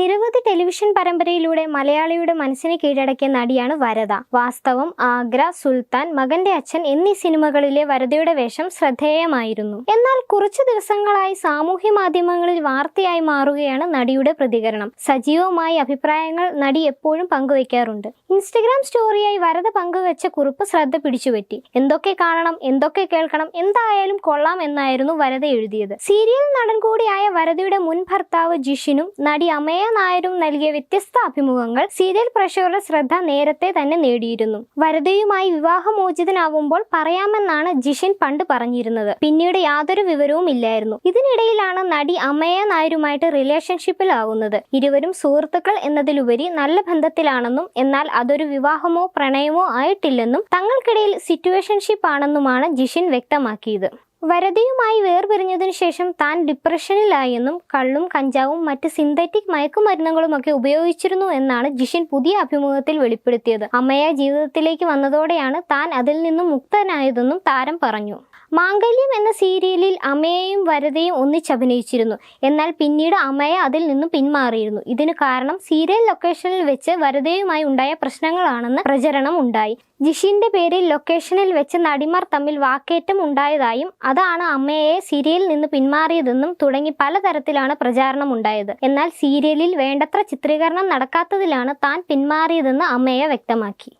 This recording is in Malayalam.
നിരവധി ടെലിവിഷൻ പരമ്പരയിലൂടെ മലയാളിയുടെ മനസ്സിനെ കീഴടക്കിയ നടിയാണ് വരദ. വാസ്തവം ആഗ്ര സുൽത്താൻ മകന്റെ അച്ഛൻ എന്നീ സിനിമകളിലെ വരദയുടെ വേഷം ശ്രദ്ധേയമായിരുന്നു. എന്നാൽ കുറച്ചു ദിവസങ്ങളായി സാമൂഹ്യ മാധ്യമങ്ങളിൽ വാർത്തയായി മാറുകയാണ് നടിയുടെ പ്രതികരണം. സജീവമായ അഭിപ്രായങ്ങൾ നടി എപ്പോഴും പങ്കുവയ്ക്കാറുണ്ട്. ഇൻസ്റ്റഗ്രാം സ്റ്റോറിയായി വരദ പങ്കുവച്ച കുറിപ്പ് ശ്രദ്ധ പിടിച്ചുപറ്റി. എന്തൊക്കെ കാണണം എന്തൊക്കെ കേൾക്കണം എന്തായാലും കൊള്ളാം എന്നായിരുന്നു വരദ എഴുതിയത്. സീരിയൽ നടൻ കൂടിയായ വരദയുടെ മുൻ ഭർത്താവ് ജിഷിനും നടി അമയ നായരും നൽകിയ വ്യത്യസ്ത അഭിമുഖങ്ങൾ സീരിയൽ പ്രേക്ഷകരുടെ ശ്രദ്ധ നേരത്തെ തന്നെ നേടിയിരുന്നു. വരദയുമായി വിവാഹമോചിതനാവുമ്പോൾ പറയാമെന്നാണ് ജിഷിൻ പണ്ട് പറഞ്ഞിരുന്നത്. പിന്നീട് യാതൊരു വിവരവും ഇല്ലായിരുന്നു. ഇതിനിടയിലാണ് നടി അമയ നായരുമായിട്ട് റിലേഷൻഷിപ്പിലാകുന്നത് ഇരുവരും സുഹൃത്തുക്കൾ എന്നതിലുപരി നല്ല ബന്ധത്തിലാണെന്നും എന്നാൽ അതൊരു വിവാഹമോ പ്രണയമോ ആയിട്ടില്ലെന്നും തങ്ങൾക്കിടയിൽ സിറ്റുവേഷൻഷിപ്പ് ആണെന്നുമാണ് ജിഷിൻ വ്യക്തമാക്കിയത്. വരദയുമായി വേർപിരിഞ്ഞതിനു ശേഷം താൻ ഡിപ്രഷനിലായെന്നും കള്ളും കഞ്ചാവും മറ്റ് സിന്തറ്റിക് മയക്കുമരുന്നുകളുമൊക്കെ ഉപയോഗിച്ചിരുന്നു എന്നാണ് ജിഷിൻ പുതിയ അഭിമുഖത്തിൽ വെളിപ്പെടുത്തിയത്. അമ്മയ ജീവിതത്തിലേക്ക് വന്നതോടെയാണ് താൻ അതിൽ നിന്നും മുക്തനായതെന്നും താരം പറഞ്ഞു. മാംഗല്യം എന്ന സീരിയലിൽ അമ്മയെയും വരതയും ഒന്നിച്ചഭിനയിച്ചിരുന്നു എന്നാൽ പിന്നീട് അമയ അതിൽ നിന്നും പിന്മാറിയിരുന്നു. ഇതിന് കാരണം സീരിയൽ ലൊക്കേഷനിൽ വെച്ച് വരതയുമായി ഉണ്ടായ പ്രശ്നങ്ങളാണെന്ന് പ്രചരണം ഉണ്ടായി. ജിഷിന്റെ പേരിൽ ലൊക്കേഷനിൽ വെച്ച് നടിമാർ തമ്മിൽ വാക്കേറ്റം ഉണ്ടായതായും അതാണ് അമ്മയെ സീരിയലിൽ നിന്ന് പിന്മാറിയതെന്നും തുടങ്ങി പലതരത്തിലാണ് പ്രചാരണം ഉണ്ടായത്. എന്നാൽ സീരിയലിൽ വേണ്ടത്ര ചിത്രീകരണം നടക്കാത്തതിലാണ് താൻ പിന്മാറിയതെന്ന് അമ്മയെ വ്യക്തമാക്കി.